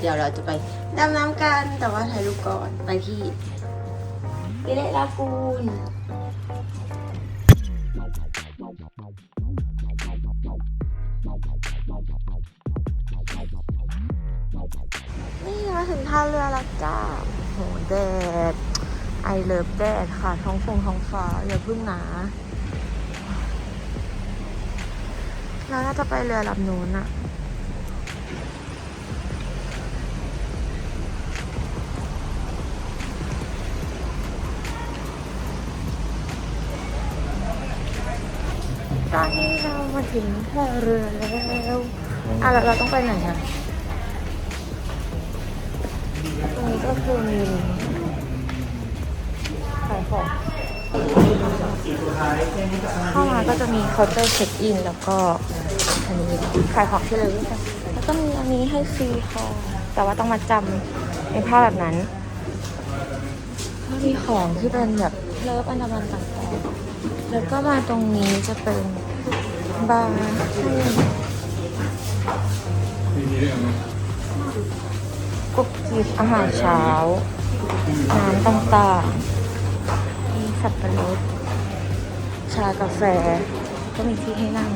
เดี๋ยวเราจะไปดำน้ำกันแต่ว่าถ่ายรูปก่อนไปที่วิเลลากูนนี่มาถึงท่าเรือแล้วจ้าโหแดดไอเลิฟแดดค่ะ ท้องฟงท้องฟ้า อย่าพึ่งหนาเราน่าจะไปเรือลำนู้นอะ ตอนนี้เรามาถึงท่าเรือแล้วอะแล้วเราต้องไปไหนอะตรงนี้ก็คือมีขายของเข้ามาก็จะมีเคาน์เตอร์เช็คอิน แล้วก็อันนี้ขายของที่ระลึกค่ะแล้วก็มีอันนี้ให้ฟรีค่ะแต่ว่าต้องมาจำในผ้าแบบนั้นก็มีของที่เป็นแบบเลิฟอันดามันต่างๆแล้วก็มาตรงนี้จะเป็น บาร์ให้กุ๊กกิ๊บอาหารเช้า น้ำต่างๆมีสับปะรด ชากาแฟ ก็มีที่ให้นั่ง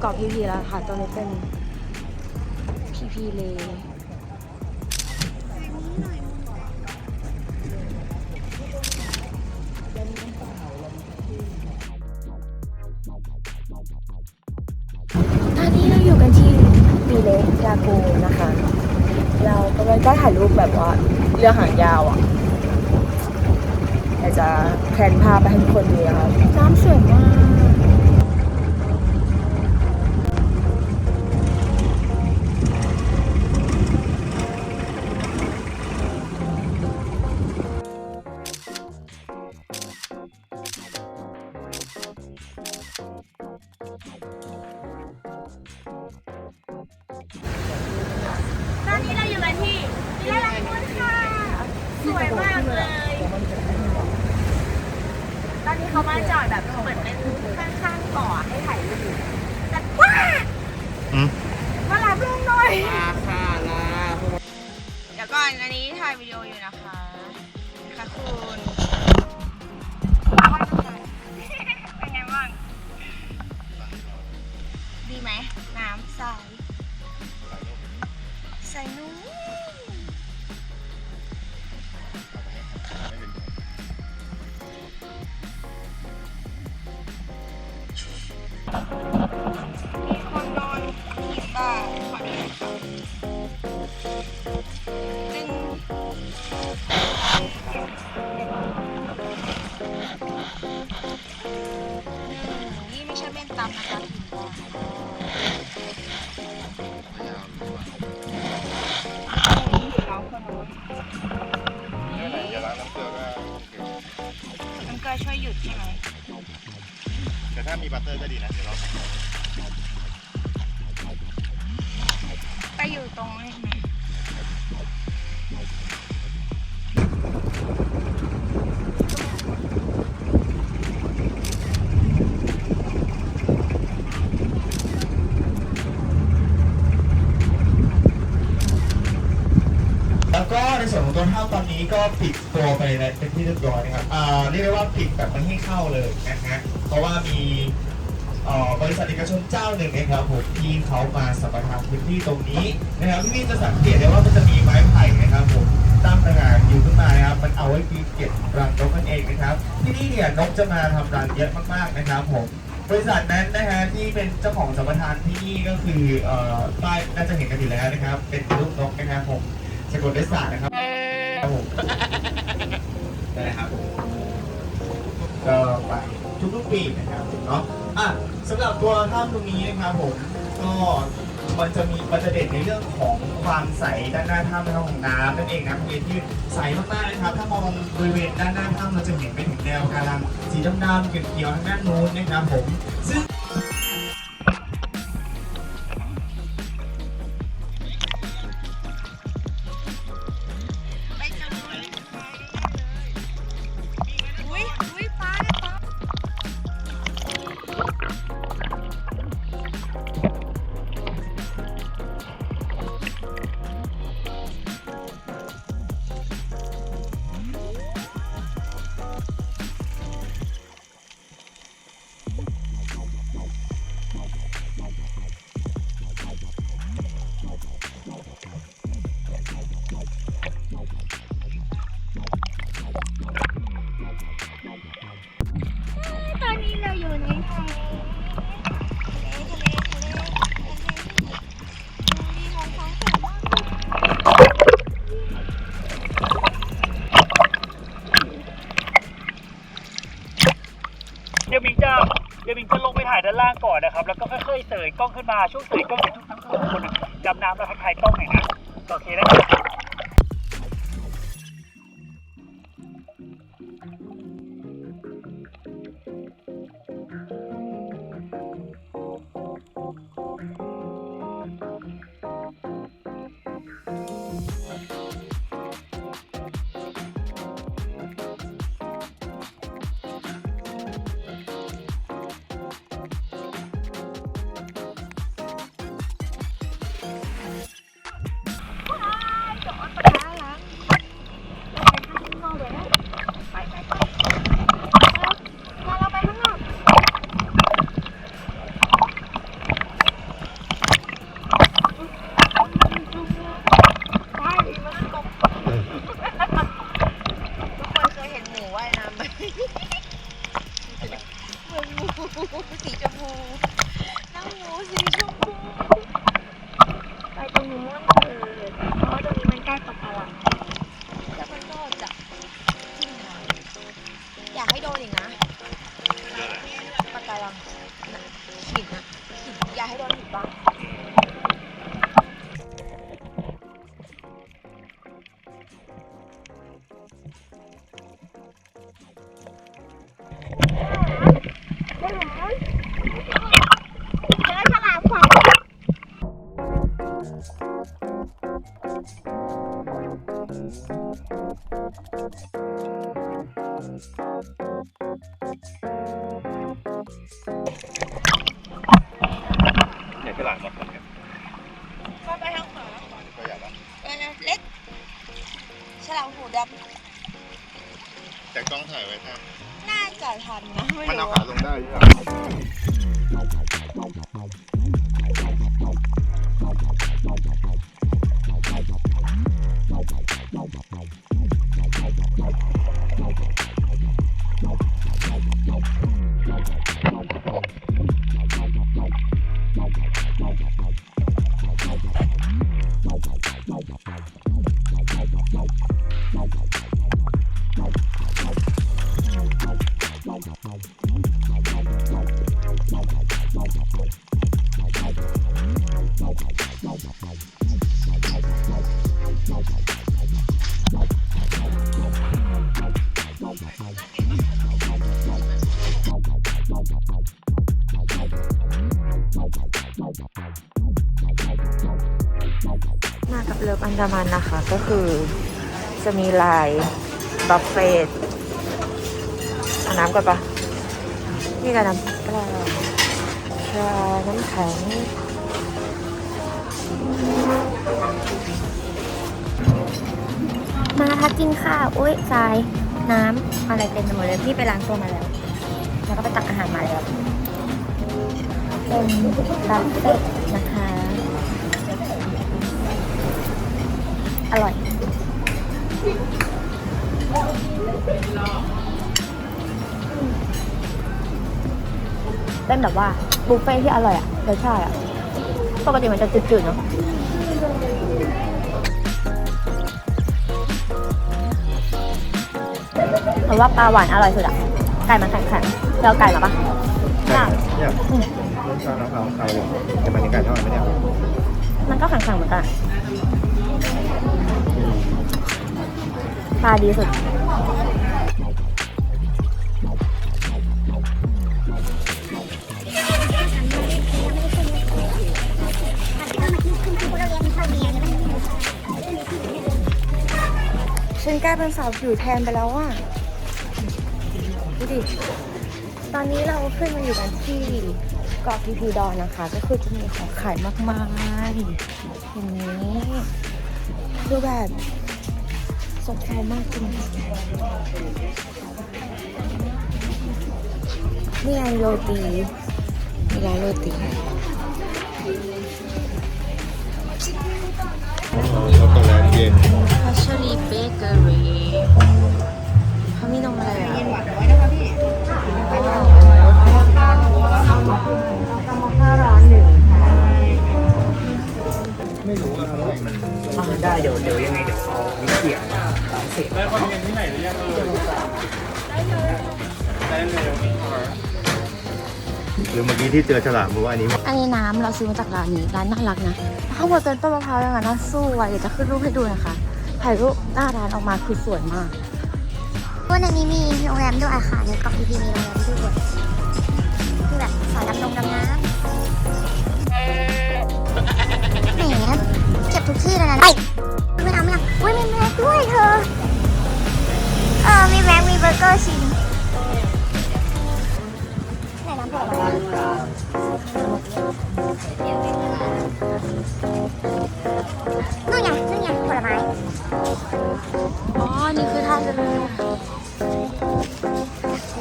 เกาะพีพีแล้วค่ะ ตรงนี้เป็นพีพีเลตอนนี้เราอยู่กันที่ปีเลกากูนะคะ เรากำลังจะถ่ายรูปแบบว่าเรือหางยาวอะเดี๋ยวจะแพลนภาพไปให้ทุกคนดูนะคะน้ำสวยมาก สวยมากเลย ตอนนี้เขามาจอดแบบเหมือนเป็นข้างๆเกาะให้ถ่ายรูปแต่ว้ามารับลงหน่อยลาค่ะลาเดี๋ยวก่อนอันนี้ถ่ายวิดีโออยู่นะคะ ค่ะคุณเป็นไงบ้าง ดีไหม น้ำใส ใสนุ่ม มีคนนอนที่บ้านขอดูหน่อยค่ะจึงนี่ไม่ใช่เม่นตำนะคะเราคนนู้นน้ำเกลือช่วยหยุดใช่ไหมแต่ ถ้ามีบัตเตอร์ก็ดีนะ เดี๋ยวเราไปอยู่ตรงนี้ไหม นี้ก็ปิดตัวไปแล้วเป็นที่เรียบร้อยนะครับอ่าเรียกได้ว่าปิดแบบไม่ให้เข้าเลยนะฮะเพราะว่ามีเอ่อบริษัทเอกชนเจ้าหนึ่งนะครับผมที่เขามาสัมปทานพื้นที่ตรงนี้นะครับพี่ๆจะสังเกตได้ว่ามันจะมีไม้ไผ่นะครับผมตั้งต่างหากอยู่ขึ้นมานะครับมันเอาไว้ปีเก็บรังนกนั่นเองนะครับ ที่นี่เนี่ยนกจะมาทำรังเยอะมากๆนะครับผมบริษัทนั้นนะฮะที่เป็นเจ้าของสัมปทานที่นี่ก็คือเอ่อป้ายน่าจะเห็นกันอยู่แล้วนะครับ เป็นรูปนกนะครับผมสะกดด้วยศาสตร์นะครับ ครับผมได้ครับ ก็ไปทุกๆปีนะครับเนาะอะสำหรับตัวถ้ำตรงนี้นะครับผมก็มันจะมีมันจะเด่นในเรื่องของความใสด้านหน้าถ้ำนะครับของน้ำนั่นเองนะบริเวณที่ใสมากๆนะครับ ถ้ามองบริเวณด้านหน้าถ้ำเราจะเห็นไปถึงแนวกาลังสีดำๆเขียวๆทางด้านนู้นนะครับผมซึ่ง ล่างก่อนนะครับ แล้วก็ค่อยๆเสยกล้องขึ้นมาช่วงเสยกล้องเสร็จทุกทั้งสองคนดำน้ำแล้วทักทายกล้องหน่อยนะโอเคนะครับ น่ะหินนะหินอยากให้โดนหินบ้าง ทันนะไม่มันเอารู้ขาลงได้ใช่ไหม มากับเลิฟอันดามันนะคะ ก็คือจะมีลายบัฟเฟต์เอาน้ำก่อนปะนี่กับน้ำเปลาชาน้ำแข็งมาพักกินข้าวโอ๊ยทรายน้ำอะไรเต็มไปหมดเลยพี่ไปล้างตัวมาแล้ว แล้วก็ไปตักอาหารมาแล้ว เป็นบัฟเฟต์นะคะ อร่อย เป็นแบบว่าบุฟเฟ่ที่อร่อยอะรสชาติอะปกติมันจะจืดๆเนาะเพราะว่าปลาหวานอร่อยสุดอะไก่มันแข็งๆเราไก่มาปะไก่เนี่ยรสชาติเอาเอาเอาเนี่ยแต่มันยังไก่ทอดไม่ได้มันก็แข็งๆเหมือนกัน ปลาดีสุด ฉันกลายเป็นสาวผิวแทนไปแล้วอะดูดิ ตอนนี้เราขึ้นมาอยู่กันที่เกาะพีพีดอนนะคะ ก็คือจะมีของขายมากมายอย่างนี้คือแบบ สดใจมากจริงนี่ไงโรตีมีร้านโรตีช็อกโกแลตเย็นพัชรีเบเกอรี่เขามีนมอะไรอะห้าร้านหนึ่งไม่รู้ว่าทำไมมันอ่าได้เดี๋ยวเดี๋ยวยังไงเดี๋ยวเอาวิเกียร์สาม สิบได้ความเย็นที่ไหนหรือยังเออได้เลยหรือเมื่อกี้ที่เจอฉลามบอกว่าอันนี้อันนี้น้ำเราซื้อมาจากร้านนี้ร้านน่ารักนะข้างบนเป็นต้นมะพร้าวยังไงน่าสู้อะเดี๋ยวจะขึ้นรูปให้ดูนะคะถ่ายรูปหน้าร้านออกมาคือสวยมากวันนี้มีโรงแรมด้วยค่ะในเกาะพีพีมีโรงแรมด้วยคือแบบสอนดำนงดำน้ำแหมเก็บทุกที่เลยนะไปไม่เอาไม่เอาอุ้ยมีแม็กด้วยเธอ อร์เกอร์ชิมไหนน้ำผลไม้นู่นไงนู่นไงผลไม้ อ๋อ นี่คือท่าเรือโอ้โห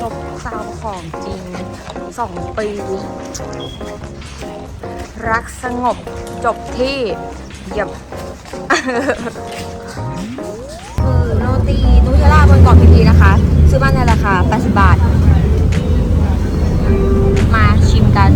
ซบซาวของจริงสองปี รักสงบจบที่เยี่ยมคือโรตีนุ เกาะพีพีนะคะ ซื้อมาในราคา 80 บาท มาชิมกัน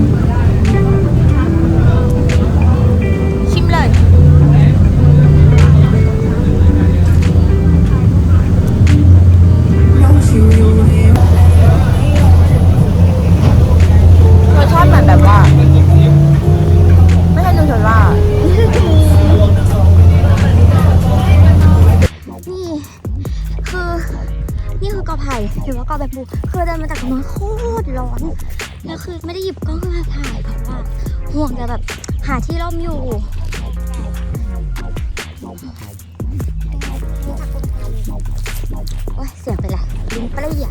นี่คือกอไผ่หรือว่ากอแบบบูคือเดินมาจากตรงนู้นโคตรร้อนแล้วคือไม่ได้หยิบกล้องขึ้นมาถ่ายเพราะว่าห่วงจะแบบหาที่ร่มอยู่โอ้ยเสียงไปละลิ้นเปรี้ย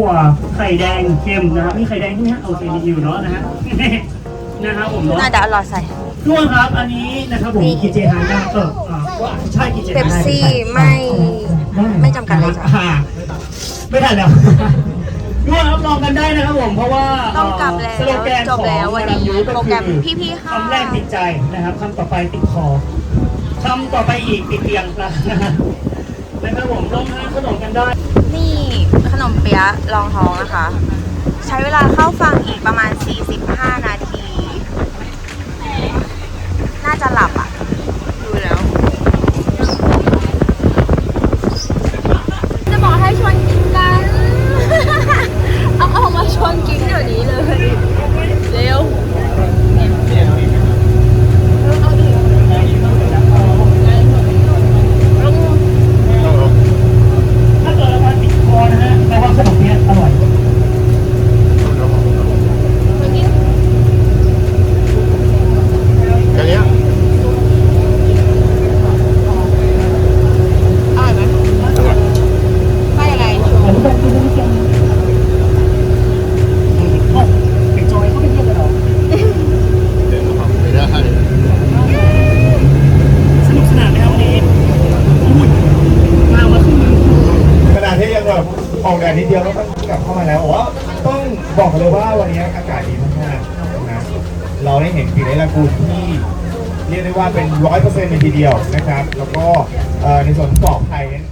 ถั่วไข่แดงเค็มนะครับมีไข่แดงที่นี่ฮะโอเคมีอยู่เนาะนะฮะ นะครับผมเนาะน่าจะอร่อยใส่ทุกคนครับอันนี้นะครับผมกินเจฮานได้เอออ่าว่าใช่กินเจฮานเป๊ปได้ซี่ไม่ไม่จำกัดเลยจ้ะ อ่าไม่ทันแล้วทุกคนรับรองกันได้นะครับผมเพราะว่าต้องกลับแล้วสโลแกนจบแล้ววันนี้ของโปรแกรมคือพี่ๆค่ะ คำแรกติดใจนะครับคำต่อไปติดคอคำต่อไปอีกติดเตียงนะนะครับผมลองทานขนมกันได้ นี่ข นมเปี๊ยะรองท้องนะคะ ใช้เวลาเข้าฟังอีกประมาณ 45 นาที น่าจะหลับอะแล้ว ออกแดดนิดเดียวก็ต้องกลับเข้ามาแล้วโอ้ต้องบอกเลยว่าวันนี้อากาศดีมากๆนะเราได้เห็นปีในลากูนที่เร้อยเปอร์เซ็นต์ในทีเดียวนะครับ แล้วก็ในส่วนของเกาะไผ่นั้น